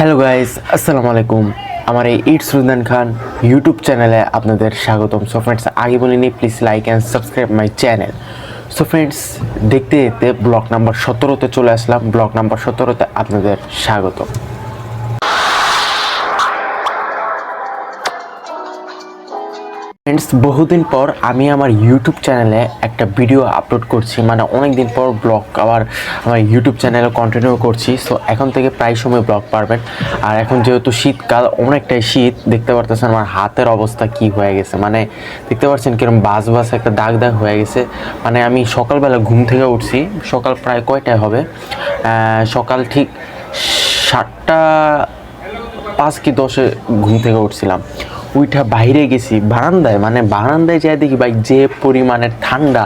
Hello guys আসসালামু আলাইকুম। আমার এই ইটস রুদান খান ইউটিউব চ্যানেলে আপনাদের স্বাগতম। সো ফ্রেন্ডস আগে বলিনি please like and subscribe my channel so friends দেখতে দেখতে ব্লক নাম্বার সতেরোতে চলে আসলাম। ব্লক নাম্বার সতেরোতে আপনাদের স্বাগত ফ্রেন্ডস বহুদিন পর আমি আমার ইউটিউব চ্যানেলে একটা ভিডিও আপলোড করছি। মানে অনেক দিন পর ব্লগ আবার আমার ইউটিউব চ্যানেলে কন্টিনিউ করছি। সো এখন থেকে প্রায় সময় ব্লগ পারবেন। আর এখন যেহেতু শীতকাল, অনেকটাই শীত, দেখতে পারতেছেন আমার হাতের অবস্থা কি হয়ে গেছে। মানে দেখতে পাচ্ছেন কীরকম বাস বাস একটা দাগ দাগ হয়ে গেছে। মানে আমি সকালবেলা ঘুম থেকে উঠছি। সকাল প্রায় কয়টায় হবে? সকাল ঠিক সাতটা পাঁচ কি দশে ঘুম থেকে উঠছিলাম। উইঠা বাইরে গেছি, বারান্দায় মানে বারান্দায় যাই দেখি ভাই যে পরিমাণের ঠান্ডা।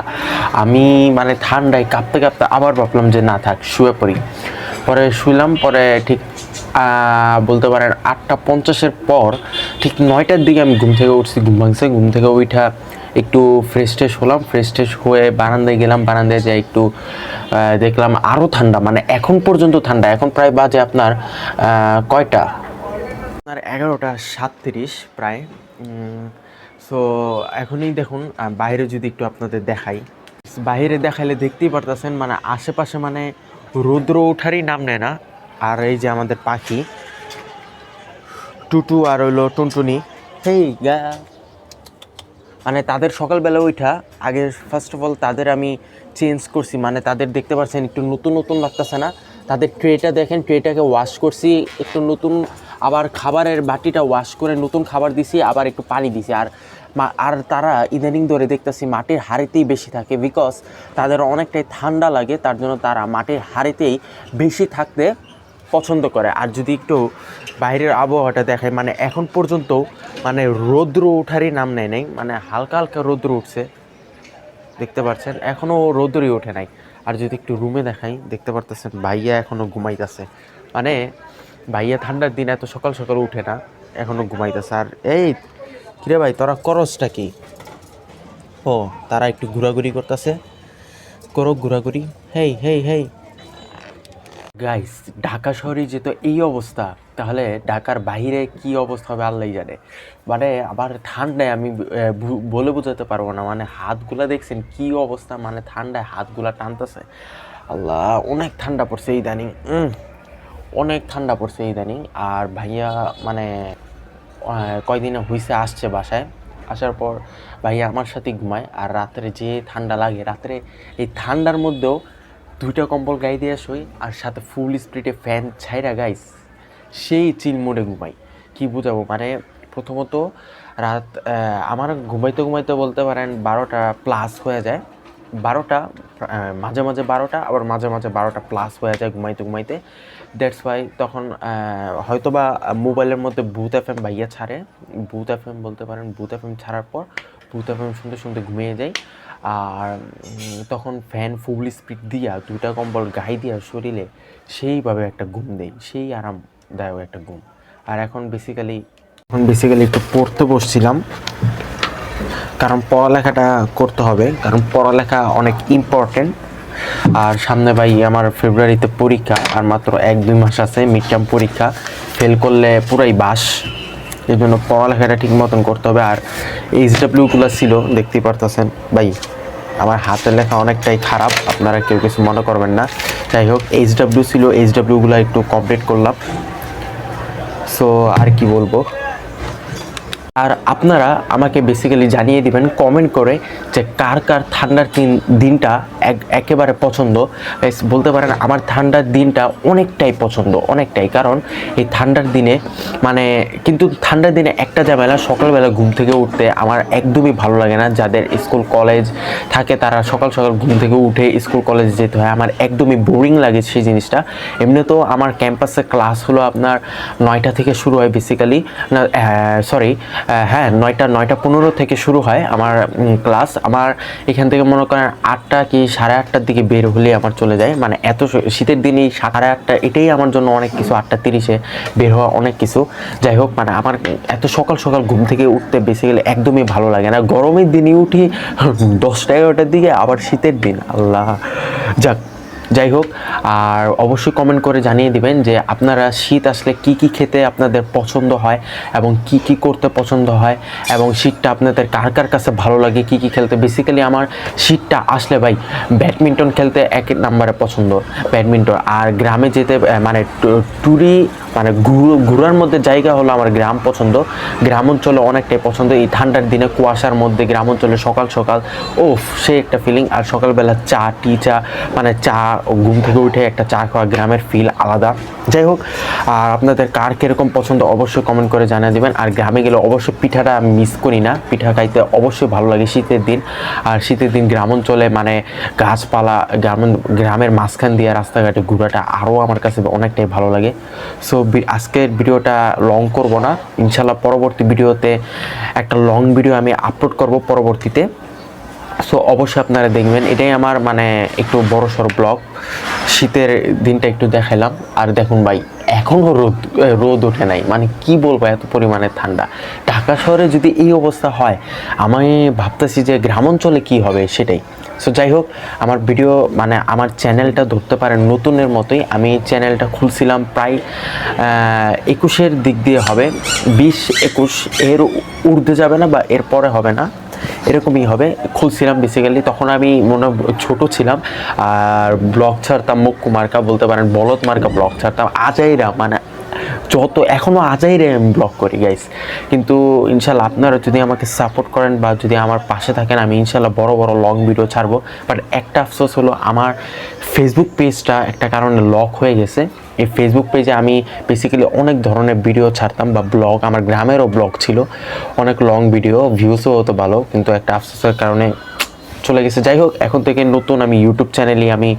আমি মানে ঠান্ডায় কাঁপতে কাঁপতে আবার ভাবলাম যে না থাক, শুয়ে পড়ি। পরে শুইলাম, পরে ঠিক বলতে পারেন আটটা পঞ্চাশের পর ঠিক নয়টার দিকে আমি ঘুম থেকে উঠছি, ঘুম ভাঙছে, ঘুম থেকে উইঠা একটু ফ্রেশ ট্রেশ হলাম ফ্রেশ ট্রেশ হয়ে বারান্দায় গেলাম, বারান্দায় যাই একটু দেখলাম আরও ঠান্ডা মানে এখন পর্যন্ত ঠান্ডা, এখন প্রায় বাজে আপনার কয়টা? আপনার এগারোটা সাতত্রিশ প্রায়। সো এখনই দেখুন বাইরে যদি একটু আপনাদের দেখাই। বাইরে দেখাইলে দেখতেই পারতেছেন মানে আশেপাশে মানে রৌদ্র ওঠারই নাম নেয় না। আর এই যে আমাদের পাখি, টুটু আর হইল টুনটুনি। হেই গা। মানে তাদের সকালবেলা ওইটা আগে ফার্স্ট অফ অল তাদের আমি চেঞ্জ করছি মানে তাদের দেখতে পাচ্ছেন একটু নতুন নতুন লাগতেছে না। তাদের ট্রেটা দেখেন ট্রেটাকে ওয়াশ করছি, একটু নতুন আবার খাবারের বাটিটা ওয়াশ করে নতুন খাবার দিছি, আবার একটু পানি দিছি। আর আর তারা ইদানিং ধরে দেখতেছি মাটির হাড়িতেই বেশি থাকে বিকজ তাদের অনেকটাই ঠান্ডা লাগে, তার জন্য তারা মাটির হাড়িতেই বেশি থাকতে পছন্দ করে। আর যদি একটু বাইরের আবহাওয়াটা দেখায় মানে এখন পর্যন্ত মানে রৌদ্র ওঠারই নাম নেয় নাই মানে হালকা হালকা রৌদ্র উঠছে, দেখতে পাচ্ছেন এখনও রৌদ্রই ওঠে নাই। আর যদি একটু রুমে দেখাই, দেখতে পারতেছেন, ভাইয়া এখনও ঘুমাইতেছে। মানে ভাইয়া ঠান্ডার দিন এত সকাল সকাল উঠে না এখনও ঘুমাইতেছে। আর এই, কিরে ভাই, তোরা করসটা কি? ও, তারা একটু ঘোরাঘুরি করতেছে। করো ঘোরাঘুরি। হেই হেই হেই। গাইস ঢাকা শহরে যেহেতু এই অবস্থা, তাহলে ঢাকার বাইরে কি অবস্থা হবে আল্লাহ জানে। মানে আবার ঠান্ডায় আমি বলে বোঝাতে পারব না। মানে হাতগুলা দেখছেন কি অবস্থা মানে ঠান্ডায় হাতগুলা টানতেছে। আল্লাহ, অনেক ঠান্ডা পড়ছে ইদানিং অনেক ঠান্ডা পড়ছে ইদানিং। আর ভাইয়া মানে কয়দিনে হইছে আসছে বাসায়। আসার পর ভাইয়া আমার সাথে ঘুমায়। আর রাত্রে যে ঠান্ডা লাগে, রাত্রে এই ঠান্ডার মধ্যেও দুইটা কম্বল গায়ে দিয়ে শুই। আর সাথে ফুল স্পিডে ফ্যান ছাইরা গাইস সেই চিল মোডে ঘুমাই। কি বুঝাবো? মানে প্রথমত রাত আমার ঘুমাইতে ঘুমাইতে বলতে পারেন বারোটা প্লাস হয়ে যায়। বারোটা মাঝে মাঝে বারোটা, আবার মাঝে মাঝে বারোটা প্লাস হয়ে যায় ঘুমাইতে ঘুমাইতে। দ্যাটস ওয়াই তখন হয়তোবা মোবাইলের মধ্যে ভূত এফ এম ভাইয়া ছাড়ে। ভূত এফ এম বলতে পারেন ভূত এফ এম ছাড়ার পর ভূত এফ এম শুনতে শুনতে ঘুমিয়ে যাই আর তখন ফ্যান ফুল স্পিড দিয়া দুটা কম্বল গায়ে দিয়া শরীরে সেইভাবে একটা ঘুম দেয়। সেই আরামদায়ক একটা ঘুম। আর এখন বেসিক্যালি এখন বেসিক্যালি একটু পড়তে বসছিলাম। কারণ পড়ালেখাটা করতে হবে, কারণ পড়ালেখা অনেক ইম্পর্টেন্ট আর সামনে ভাই, আমার ফেব্রুয়ারিতে পরীক্ষা, আর মাত্র এক, দুই মাস আছে মিড টার্ম পরীক্ষা। ফেল করলে পুরাই বাস। এই জন্য পড়ালেখাটা ঠিক মতন করতে হবে। আর এইচ ডাব্লিউগুলো ছিল দেখতেই পারতেছেন। ভাই, আমার হাতের লেখা অনেকটাই খারাপ, আপনারা কেউ কিছু মনে করবেন না। যাই হোক এইচ ডাব্লিউ ছিল এইচ ডাব্লিউগুলো একটু কমপ্লিট করলাম। সো আর কি বলব? আর আপনারা আমাকে বেসিক্যালি জানিয়ে দিবেন কমেন্ট করে যে কার কার ঠান্ডার দিন- দিনটা এক- একেবারে পছন্দ। বলতে পারেন আমার ঠান্ডার দিনটা অনেকটাই পছন্দ, অনেকটাই। কারণ এই ঠান্ডার দিনে মানে কিন্তু ঠান্ডার দিনে একটা ঝামেলা, সকালবেলা ঘুম থেকে উঠতে আমার একদমই ভালো লাগে না। যাদের স্কুল কলেজ থাকে তারা সকাল সকাল ঘুম থেকে উঠে স্কুল কলেজ যেতে হয়। আমার একদমই বোরিং লাগে সেই জিনিসটা। এমনিতেও আমার ক্যাম্পাসে ক্লাস হলো আপনার নয়টা থেকে শুরু হয় বেসিক্যালি না সরি হ্যাঁ নয়টা নয়টা পনেরো থেকে শুরু হয় আমার ক্লাস। আমার এখান থেকে মনে করেন আটটা কি সাড়ে আটটার দিকে বের হলে আমার চলে যায়। মানে এত শীতের দিনেই সাড়ে আটটা, এটাই আমার জন্য অনেক কিছু। আটটা তিরিশে বের হওয়া অনেক কিছু। যাই হোক মানে আমার এত সকাল সকাল ঘুম থেকে উঠতে বেসিক্যালি একদমই ভালো লাগে না। গরমের দিনে উঠি, দশটা এগারোটার দিকে, আবার শীতের দিন। আল্লাহ, যাক। যাই হোক, আর অবশ্যই কমেন্ট করে জানিয়ে দিবেন যে আপনারা শীত আসলে কি কি খেতে আপনাদের পছন্দ হয় এবং কি কি করতে পছন্দ হয় এবং শীতটা আপনাদের কার কার কাছে ভালো লাগে, কি কি খেলতে। বেসিক্যালি আমার শীতটা আসলে ভাই ব্যাডমিন্টন খেলতে এক নম্বরে পছন্দ, ব্যাডমিন্টন। আর গ্রামে যেতে মানে টুরি ট্যুরি মানে ঘুরো- ঘোরার মধ্যে জায়গা হলো আমার গ্রাম পছন্দ। গ্রাম অঞ্চলে অনেকটাই পছন্দ। এই ঠান্ডার দিনে কুয়াশার মধ্যে গ্রাম অঞ্চলে সকাল সকাল ওফ সে একটা ফিলিং আর সকালবেলা চা, টি, চা মানে চা ও ঘুম থেকে উঠে একটা চা খাওয়া গ্রামের ফিল আলাদা। যাই হোক, আর আপনাদের কার কীরকম পছন্দ অবশ্যই কমেন্ট করে জানিয়ে দেবেন। আর গ্রামে গেলে অবশ্যই পিঠাটা মিস করি না। পিঠা খাইতে অবশ্যই ভালো লাগে শীতের দিন। আর শীতের দিন গ্রাম অঞ্চলে মানে গাছপালা, গ্রাম গ্রামের মাঝখান দিয়ে রাস্তাঘাটে ঘোরাটা আরও আমার কাছে অনেকটাই ভালো লাগে। সো আজকের ভিডিওটা লং করব না। ইনশাল্লাহ পরবর্তী ভিডিওতে একটা লং ভিডিও আমি আপলোড করব পরবর্তীতে। সো অবশ্যই আপনারা দেখবেন, এটাই আমার মানে একটু বড় সড়ো ব্লগ শীতের দিনটা একটু দেখাইলাম। আর দেখুন ভাই এখনও রোদ রোদ ওঠে নাই। মানে কি বলব, এত পরিমাণে ঠান্ডা। ঢাকা শহরে যদি এই অবস্থা হয়, আমি ভাবতেছি যে গ্রাম অঞ্চলে কী হবে সেটাই। সো যাই হোক আমার ভিডিও মানে আমার চ্যানেলটা ধরতে পারেন নতুনের মতোই। আমি চ্যানেলটা খুলছিলাম প্রায় একুশের দিক দিয়ে হবে। বিশ একুশ, এর ঊর্ধ্বে যাবে না বা এর পরে হবে না। এরকমই হবে। খুলছিলাম বেসিক্যালি তখন আমি মনে ছোট ছিলাম। আর ব্লগ ছাড়তাম মুক্কু মার্কা বলতে পারেন, বলদ মার্কা ব্লগ ছাড়তাম। আজাইরা মানে যত এখনও আজাইরে আমি ব্লগ করি গাইস কিন্তু ইনশাল্লাহ আপনারা যদি আমাকে সাপোর্ট করেন বা যদি আমার পাশে থাকেন, আমি ইনশাল্লাহ বড় বড় লং ভিডিও ছাড়বো। বাট একটা আফসোস হলো আমার ফেসবুক পেজটা একটা কারণে লক হয়ে গেছে। এই ফেসবুক পেজে আমি বেসিক্যালি অনেক ধরনের ভিডিও ছাড়তাম বা ব্লগ আমার গ্রামেরও ব্লগ ছিল। অনেক লং ভিডিও ভিউসও হতো ভালো, কিন্তু একটা আফসোসের কারণে চলে গেছে। যাই হোক, এখন থেকে নতুন আমি ইউটিউব চ্যানেলই আমি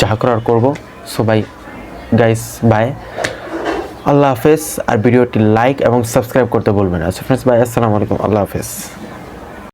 যা করার করব। So bye guys bye Allah হাফেজ, আর ভিডিওটি লাইক এবং সাবস্ক্রাইব করতে বলবেন আচ্ছা ফ্রেন্ডস ভাই আসসালামু আলাইকুম, আল্লাহ হাফেজ।